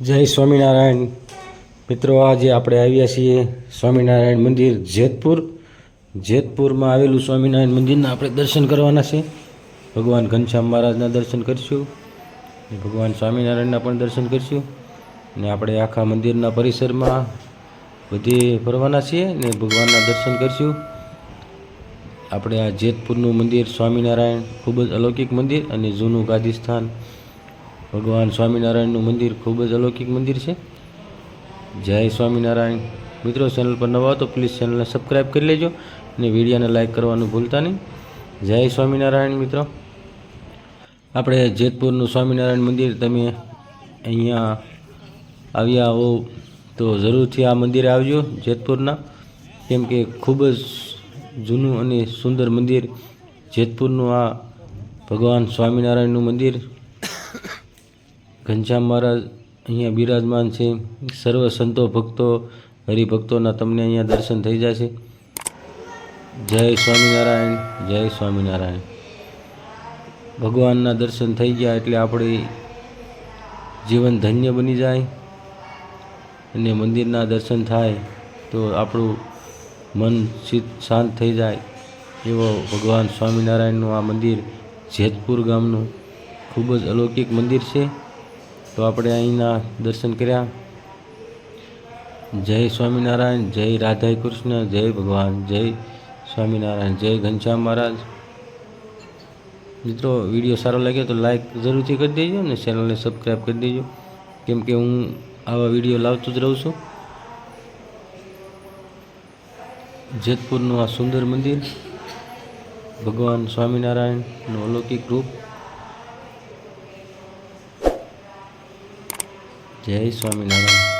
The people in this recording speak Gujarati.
જય સ્વામિનારાયણ. મિત્રો, આજે આપણે આવ્યા છીએ સ્વામિનારાયણ મંદિર જેતપુર. જેતપુરમાં આવેલું સ્વામિનારાયણ મંદિરના આપણે દર્શન કરવાના છે. ભગવાન ઘનશ્યામ મહારાજના દર્શન કરીશું. ભગવાન સ્વામિનારાયણના પણ દર્શન કરીશું. ને આપણે આખા મંદિરના પરિસરમાં બધે ફરવાના છીએ ને ભગવાનના દર્શન કરીશું. આપણે આ જેતપુરનું મંદિર સ્વામિનારાયણ ખૂબ જ અલૌકિક મંદિર અને જૂનું ગાદીસ્થાન ભગવાન સ્વામિનારાયણનું મંદિર ખૂબ જ અલૌકિક મંદિર છે. જય સ્વામિનારાયણ. મિત્રો ચેનલ પર નવા તો પ્લીઝ ચેનલને સબસ્ક્રાઈબ કરી લેજો અને વિડીયોને લાઈક કરવાનું ભૂલતા નહીં. જય સ્વામિનારાયણ, મિત્રો. આપણે જેતપુરનું સ્વામિનારાયણ મંદિર તમે અહીંયા આવ્યા હો તો જરૂરથી આ મંદિરે આવજો જેતપુરના. કેમ કે ખૂબ જ જૂનું અને સુંદર મંદિર જેતપુરનું આ ભગવાન સ્વામિનારાયણનું મંદિર ઘનશ્યામ મહારાજ અહીંયા બિરાજમાન છે. સર્વ સંતો ભક્તો, હરિભક્તોના તમને અહીંયા દર્શન થઈ જશે જય સ્વામિનારાયણ જય સ્વામિનારાયણ. ભગવાનના દર્શન થઈ ગયા એટલે આપણે જીવન ધન્ય બની જાય અને મંદિરના દર્શન થાય તો આપણું મન શાંત થઈ જાય એવો ભગવાન સ્વામિનારાયણનું આ મંદિર જેતપુર ગામનું ખૂબ જ અલૌકિક મંદિર છે. તો આપણે અહીંના દર્શન કર્યા. જય સ્વામિનારાયણ, જય રાધા કૃષ્ણ, જય ભગવાન, જય સ્વામિનારાયણ, જય ઘનશ્યામ મહારાજ. મિત્રો, વીડિયો સારો લાગ્યો તો લાઈક જરૂરથી કરી દેજો અને ચેનલને સબસ્ક્રાઈબ કરી દેજો. કેમ કે હું આવા વીડિયો લાવતો જ રહું છું. જેતપુરનું આ સુંદર મંદિર, ભગવાન સ્વામિનારાયણનું અલૌકિક રૂપ. જય સ્વામિનારાયણ.